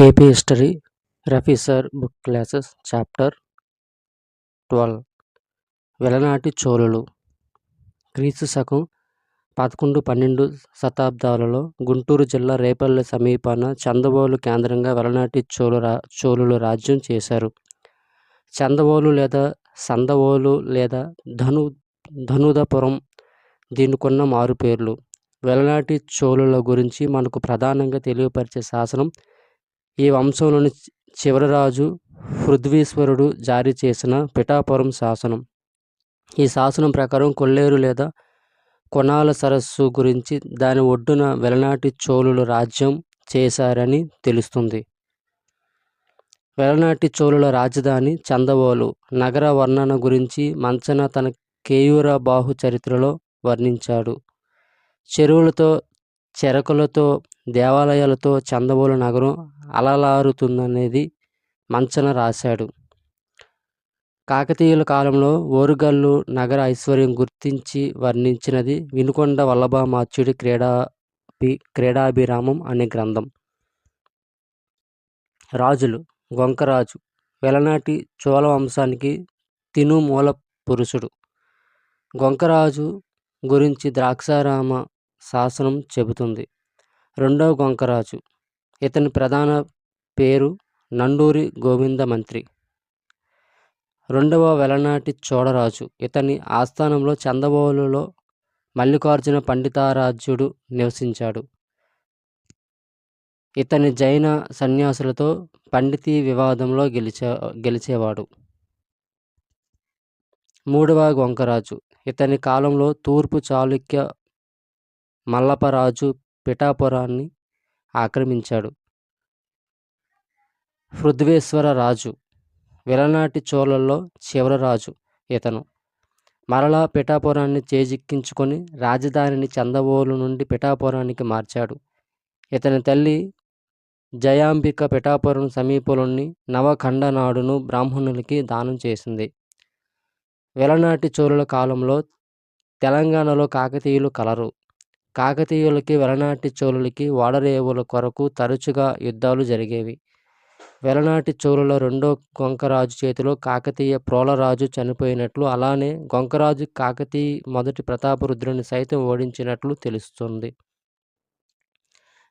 AP history రఫీసర్ book classes chapter twelve Velanati చోళులు. క్రీస్తు శకం పదకొండు పన్నెండు శతాబ్దాలలో గుంటూరు జిల్లా రేపల్లె సమీపాన చందవోలు కేంద్రంగా వెలనాటి చోళు రా చోళులు రాజ్యం చేశారు. చందవోలు లేదా సందవోలు లేదా ధను ధనుదపురం దీనికున్న మారుపేర్లు. వెలనాటి చోళుల గురించి మనకు ప్రధానంగా తెలియపరిచే శాసనం ఈ వంశంలోని చివరి రాజు పృథ్వీశ్వరుడు జారీ చేసిన పిఠాపురం శాసనం. ఈ శాసనం ప్రకారం కొల్లేరు లేదా కొనాల సరస్సు గురించి దాని ఒడ్డున వెలనాటి చోళులు రాజ్యం చేశారని తెలుస్తుంది. వెలనాటి చోళుల రాజధాని చందవోలు నగర వర్ణన గురించి మంచన తన కేయూర బాహు చరిత్రలో వర్ణించాడు. చెరువులతో చెరకులతో దేవాలయాలతో చందవోలు నగరం అలలారుతుందనేది మంచన రాశాడు. కాకతీయుల కాలంలో ఓరుగల్లు నగర ఐశ్వర్యం గుర్తించి వర్ణించినది వినుకొండ వల్లభామాచ్యుడి క్రీడా క్రీడాభిరామం అనే గ్రంథం. రాజులు గొంకరాజు వెలనాటి చోళ వంశానికి తిను మూల పురుషుడు. గొంకరాజు గురించి ద్రాక్షారామ శాసనం చెబుతుంది. రెండవ గొంకరాజు ఇతని ప్రధాన పేరు నండూరి గోవింద మంత్రి. రెండవ వెలనాటి చోడరాజు. ఇతని ఆస్థానంలో చందబోలులో మల్లికార్జున పండితారాజ్యుడు నివసించాడు. ఇతని జైన సన్యాసులతో పండితి వివాదంలో గెలిచే గెలిచేవాడు. మూడవ గొంకరాజు. ఇతని కాలంలో తూర్పు చాళుక్య మల్లపరాజు పిఠాపురాన్ని ఆక్రమించాడు. పృథ్వేశ్వర రాజు వెలనాటి చోళల్లో చివరి రాజు ఇతను. మరలా పిఠాపురాన్ని చేజిక్కించుకొని రాజధానిని చందవోలు నుండి పిఠాపురానికి మార్చాడు. ఇతని తల్లి జయాంబిక పిఠాపురం సమీపంలోని నవఖండనాడును బ్రాహ్మణులకి దానం చేసింది. వెలనాటి చోళుల కాలంలో తెలంగాణలో కాకతీయులు కలరు. కాకతీయులకి వెలనాటి చోళులకి ఓడరేవుల కొరకు తరచుగా యుద్ధాలు జరిగేవి. వెలనాటి చోళుల రెండో గొంకరాజు చేతిలో కాకతీయ ప్రోలరాజు చనిపోయినట్లు అలానే గొంకరాజు కాకతీయ మొదటి ప్రతాపరుద్రుని సైతం ఓడించినట్లు తెలుస్తుంది.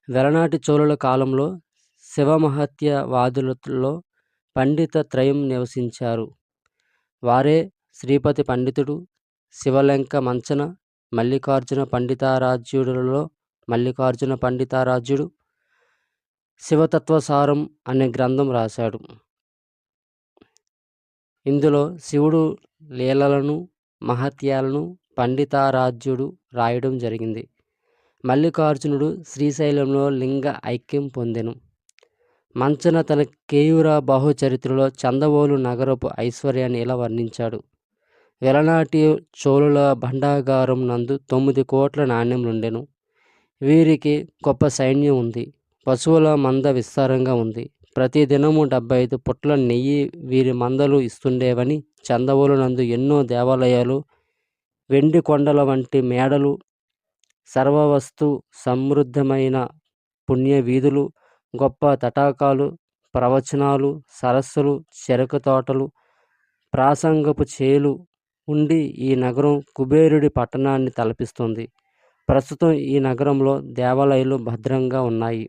వెలనాటి చోళుల కాలంలో శివమహత్యవాదులలో పండిత త్రయం నివసించారు. వారే శ్రీపతి పండితుడు శివలంక మంచన మల్లికార్జున పండితారాజ్యుడులలో మల్లికార్జున పండితారాజ్యుడు శివతత్వసారం అనే గ్రంథం రాశాడు. ఇందులో శివుడు లీలలను మహత్యాలను పండితారాజ్యుడు రాయడం జరిగింది. మల్లికార్జునుడు శ్రీశైలంలో లింగ ఐక్యం పొందెను. మంచన తన కేయూర బాహుచరిత్రలో చందవోలు నగరపు ఐశ్వర్యాన్ని ఇలా వర్ణించాడు? వెలనాటి చోళుల భండాగారం నందు తొమ్మిది కోట్ల నాణ్యములుండెను. వీరికి గొప్ప సైన్యం ఉంది. పశువుల మంద విస్తారంగా ఉంది. ప్రతి దినము డెబ్బై ఐదు పుట్ల నెయ్యి వీరి మందలు ఇస్తుండేవని చందవోలు నందు ఎన్నో దేవాలయాలు వెండి కొండల వంటి మేడలు సర్వవస్తు సమృద్ధమైన పుణ్య వీధులు గొప్ప తటాకాలు ప్రవచనాలు సరస్సులు చెరకు తోటలు ప్రాసంగపు చేలు ఉండి ఈ నగరం కుబేరుడి పట్టణాన్ని తలపిస్తుంది. ప్రస్తుతం ఈ నగరంలో దేవాలయాలు భద్రంగా ఉన్నాయి.